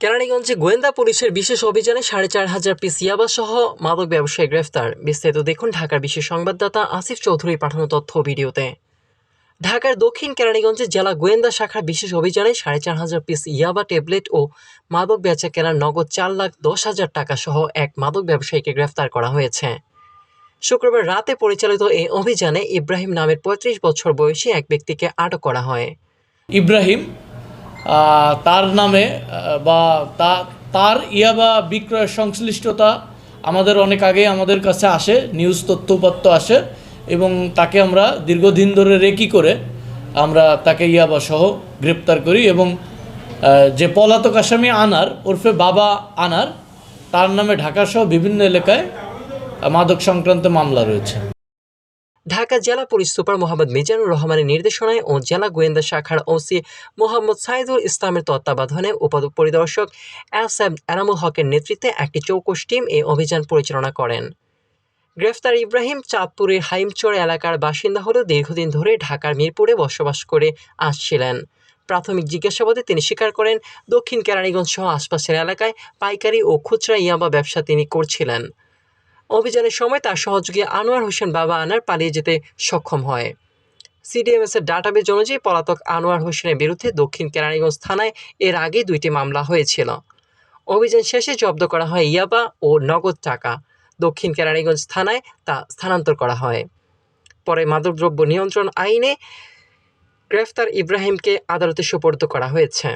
কেরানীগঞ্জে গোয়েন্দা পুলিশের বিশেষ অভিযানে সাড়ে চার হাজার পিস ইয়াবা সহ মাদক ব্যবসায়ী গ্রেফতার। বিস্তারিত দেখুন ঢাকার বিশেষ সংবাদদাতা আসিফ চৌধুরী পাঠানো তথ্য ভিডিওতে। ঢাকার দক্ষিণ কেরানীগঞ্জে জেলা গোয়েন্দা শাখার বিশেষ অভিযানে সাড়ে চার হাজার পিস ইয়াবা ট্যাবলেট ও মাদক বেচা কেনার নগদ চার লাখ দশ হাজার টাকা সহ এক মাদক ব্যবসায়ীকে গ্রেফতার করা হয়েছে। শুক্রবার রাতে পরিচালিত এই অভিযানে ইব্রাহিম নামের পঁয়ত্রিশ বছর বয়সী এক ব্যক্তিকে আটক করা হয়। ইব্রাহিম তার নামে বা তার ইয়াবা বিক্রয়ের সংশ্লিষ্টতা আমাদের অনেক আগে আমাদের কাছে আসে, নিউজ তথ্যপত্র আসে, এবং তাকে আমরা দীর্ঘদিন ধরে রেকি করে আমরা তাকে ইয়াবা সহ গ্রেপ্তার করি এবং যে পলাতক আসামি আনার, ওরফে বাবা আনার, তার নামে ঢাকাসহ বিভিন্ন এলাকায় মাদক সংক্রান্ত মামলা রয়েছে। ঢাকা জেলা পুলিশ সুপার মোহাম্মদ মিজানুর রহমানের নির্দেশনায় ও জেলা গোয়েন্দা শাখার ওসি মোহাম্মদ সাইদুল ইসলামের তত্ত্বাবধানে উপপরিদর্শক এস এম এনামুল হকের নেতৃত্বে একটি চৌকস টিম এই অভিযান পরিচালনা করেন। গ্রেফতার ইব্রাহিম চাঁদপুরের হাইমচর এলাকার বাসিন্দা হলেও দীর্ঘদিন ধরে ঢাকার মিরপুরে বসবাস করে আসছিলেন। প্রাথমিক জিজ্ঞাসাবাদে তিনি স্বীকার করেন, দক্ষিণ কেরানীগঞ্জ সহ আশপাশের এলাকায় পাইকারি ও খুচরা ইয়াবা ব্যবসা তিনি করছিলেন। অভিযানের সময় তার সহযোগী আনোয়ার হোসেন বাবা আনার পালিয়ে যেতে সক্ষম হয়। সিডিএমএস এর ডাটাবেজ অনুযায়ী পলাতক আনোয়ার হোসেনের বিরুদ্ধে দক্ষিণ কেরানীগঞ্জ থানায় এর আগে দুইটি মামলা হয়েছিল। অভিযান শেষে জব্দ করা হয় ইয়াবা ও নগদ টাকা। দক্ষিণ কেরানীগঞ্জ থানায় তা স্থানান্তর করা হয়। পরে মাদকদ্রব্য নিয়ন্ত্রণ আইনে গ্রেফতার ইব্রাহিমকে আদালতে সোপর্দ করা হয়েছে।